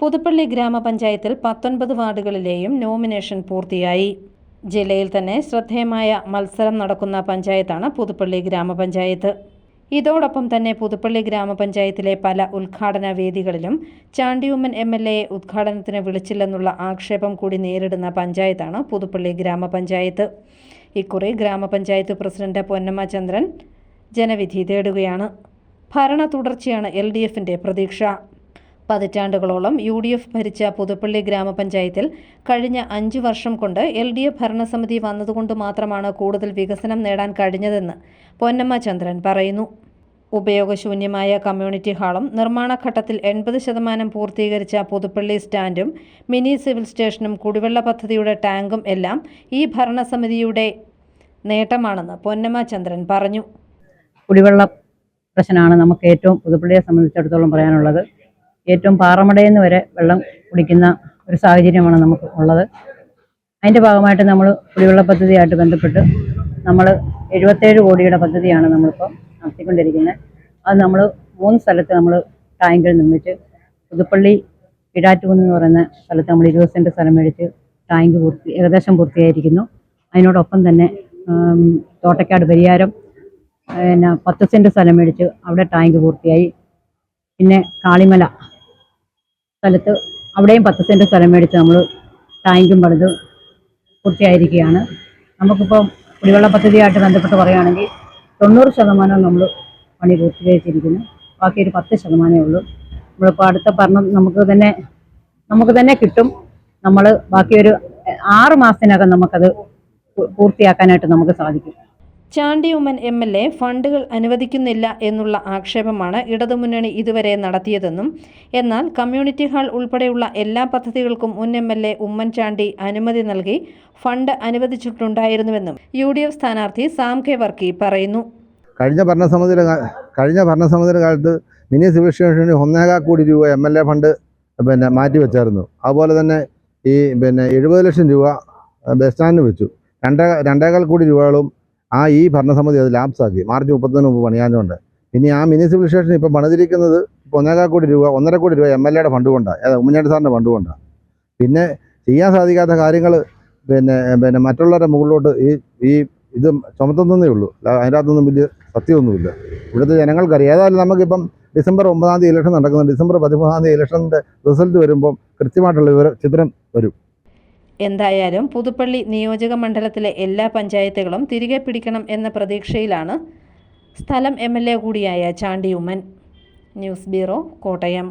പുതുപ്പള്ളി ഗ്രാമപഞ്ചായത്തിൽ പത്തൊൻപത് വാർഡുകളിലെയും നോമിനേഷൻ പൂർത്തിയായി. ജില്ലയിൽ തന്നെ ശ്രദ്ധേയമായ മത്സരം നടക്കുന്ന പഞ്ചായത്താണ് പുതുപ്പള്ളി ഗ്രാമപഞ്ചായത്ത്. ഇതോടൊപ്പം തന്നെ പുതുപ്പള്ളി ഗ്രാമപഞ്ചായത്തിലെ പല ഉദ്ഘാടന വേദികളിലും ചാണ്ടിയുമ്മൻ എം എൽ എയെ ഉദ്ഘാടനത്തിന് വിളിച്ചില്ലെന്നുള്ള ആക്ഷേപം കൂടി നേരിടുന്ന പഞ്ചായത്താണ് പുതുപ്പള്ളി ഗ്രാമപഞ്ചായത്ത്. ഇക്കുറി ഗ്രാമപഞ്ചായത്ത് പ്രസിഡന്റ് പൊന്നമ്മ ചന്ദ്രൻ ജനവിധി തേടുകയാണ്. ഭരണ തുടർച്ചയാണ് എൽ ഡി എഫിന്റെ പ്രതീക്ഷ. പതിറ്റാണ്ടുകളോളം യു ഡി എഫ് ഭരിച്ച പുതുപ്പള്ളി ഗ്രാമപഞ്ചായത്തിൽ കഴിഞ്ഞ അഞ്ച് വർഷം കൊണ്ട് എൽ ഡി എഫ് ഭരണസമിതി വന്നതുകൊണ്ട് മാത്രമാണ് കൂടുതൽ വികസനം നേടാൻ കഴിഞ്ഞതെന്ന് പൊന്നമ്മ ചന്ദ്രൻ പറയുന്നു. ഉപയോഗശൂന്യമായ കമ്മ്യൂണിറ്റി ഹാളും നിർമ്മാണഘട്ടത്തിൽ എൺപത് ശതമാനം പൂർത്തീകരിച്ച പുതുപ്പള്ളി സ്റ്റാൻഡും മിനി സിവിൽ സ്റ്റേഷനും കുടിവെള്ള പദ്ധതിയുടെ ടാങ്കും എല്ലാം ഈ ഭരണസമിതിയുടെ നേട്ടമാണെന്ന് പൊന്നമ്മ ചന്ദ്രൻ പറഞ്ഞു. കുടിവെള്ള പ്രശ്നമാണ് നമുക്ക് ഏറ്റവും പുതുപ്പള്ളിയെ സംബന്ധിച്ചിടത്തോളം പറയാനുള്ളത്. ഏറ്റവും പാറമടയിൽ നിന്ന് വരെ വെള്ളം കുടിക്കുന്ന ഒരു സാഹചര്യമാണ് നമുക്ക് ഉള്ളത്. അതിന്റെ ഭാഗമായിട്ട് നമ്മൾ കുടിവെള്ള പദ്ധതിയായിട്ട് ബന്ധപ്പെട്ട് നമ്മൾ എഴുപത്തേഴ് കോടിയുടെ പദ്ധതിയാണ് നമ്മളിപ്പോൾ നടത്തിക്കൊണ്ടിരിക്കുന്നത്. അത് നമ്മൾ മൂന്ന് സ്ഥലത്ത് നമ്മൾ ടാങ്കിൽ നിർമ്മിച്ച് പുതുപ്പള്ളി ഇടാറ്റുകുന്ന് എന്ന് പറയുന്ന സ്ഥലത്ത് നമ്മൾ ഇരുപത് സെന്റ് സ്ഥലം മേടിച്ച് ടാങ്ക് പൂർത്തി ഏകദേശം പൂർത്തിയായിരിക്കുന്നു. അതിനോടൊപ്പം തന്നെ തോട്ടക്കാട് പരിയാരം പിന്നെ പത്ത് സെന്റ് സ്ഥലം മേടിച്ച് അവിടെ ടാങ്ക് പൂർത്തിയായി. പിന്നെ കാളിമല സ്ഥലത്ത് അവിടെയും പത്ത് സെന്റ് സ്ഥലം മേടിച്ച് നമ്മൾ ടാങ്കും പണിത് പൂർത്തിയായിരിക്കുകയാണ്. നമുക്കിപ്പം കുടിവെള്ള പദ്ധതിയായിട്ട് ബന്ധപ്പെട്ട് പറയുകയാണെങ്കിൽ തൊണ്ണൂറ് ശതമാനം നമ്മൾ പണി പൂർത്തീകരിച്ചിരിക്കുന്നു. ബാക്കി ഒരു പത്ത് ശതമാനമേ ഉള്ളൂ. നമ്മളിപ്പോൾ അടുത്ത ഭരണം നമുക്ക് തന്നെ നമുക്ക് തന്നെ കിട്ടും. നമ്മൾ ബാക്കി ഒരു ആറ് മാസത്തിനകം നമുക്കത് പൂർത്തിയാക്കാനായിട്ട് നമുക്ക് സാധിക്കും. ചാണ്ടിയുമ്മൻ എം എൽ എ ഫണ്ടുകൾ അനുവദിക്കുന്നില്ല എന്നുള്ള ആക്ഷേപമാണ് ഇടതുമുന്നണി ഇതുവരെ നടത്തിയതെന്നും എന്നാൽ കമ്മ്യൂണിറ്റി ഹാൾ ഉൾപ്പെടെയുള്ള എല്ലാ പദ്ധതികൾക്കും മുൻ എം എൽ എ ഉമ്മൻചാണ്ടി അനുമതി നൽകി ഫണ്ട് അനുവദിച്ചിട്ടുണ്ടായിരുന്നുവെന്നും യു ഡി എഫ് സ്ഥാനാർത്ഥി സാം കെ വർക്കി പറയുന്നു. കഴിഞ്ഞ ഭരണസമിതിയുടെ കഴിഞ്ഞ ഭരണസമിതിയുടെ കാലത്ത് മിനി സിവിൽ സ്റ്റേഷന് ഒന്നേകാൽ കോടി രൂപ എം എൽ എ ഫണ്ട് പിന്നെ മാറ്റി വെച്ചായിരുന്നു. അതുപോലെ തന്നെ ഈ പിന്നെ എഴുപത് ലക്ഷം രൂപ ബസ് സ്റ്റാൻഡിന് വെച്ചു. രണ്ടേ രണ്ടേകാൽ കോടി രൂപകളും ആ ഈ ഭരണസമിതി അത് ലാപ്സാക്കി മാർച്ച് മുപ്പത്തിന് മുമ്പ് പണിയാഞ്ഞുകൊണ്ട് ഇനി ആ മുനിസിപ്പൽ സ്റ്റേഷൻ ഇപ്പോൾ പണിതിരിക്കുന്നത് ഒന്നേകാൽ കോടി രൂപ ഒന്നര കോടി രൂപ എം എൽ എയുടെ ഫണ്ട് കൊണ്ടാണ്. ഏതാ ഉമ്മൻചാണ്ടി സാറിന്റെ ഫണ്ട് കൊണ്ടാണ്. പിന്നെ ചെയ്യാൻ സാധിക്കാത്ത കാര്യങ്ങൾ പിന്നെ പിന്നെ മറ്റുള്ളവരുടെ മുകളിലോട്ട് ഈ ഈ ഇത് ചുമത്തുന്നതേ ഉള്ളൂ. അതിനകത്തൊന്നും വലിയ സത്യമൊന്നുമില്ല ഇവിടുത്തെ ജനങ്ങൾക്കറിയാം. ഏതായാലും നമുക്കിപ്പം ഡിസംബർ ഒമ്പതാം തീയതി ഇലക്ഷൻ നടക്കുന്നുണ്ട് ഡിസംബർ പതിമൂന്നാം തീയതി ഇലക്ഷന്റെ റിസൾട്ട് വരുമ്പം കൃത്യമായിട്ടുള്ള വിവര ചിത്രം വരും. എന്തായാലും പുതുപ്പള്ളി നിയോജക മണ്ഡലത്തിലെ എല്ലാ പഞ്ചായത്തുകളും തിരികെ പിടിക്കണം എന്ന പ്രതീക്ഷയിലാണ് സ്ഥലം എം കൂടിയായ ചാണ്ടിയുമ്മൻ. News bureau Kottayam.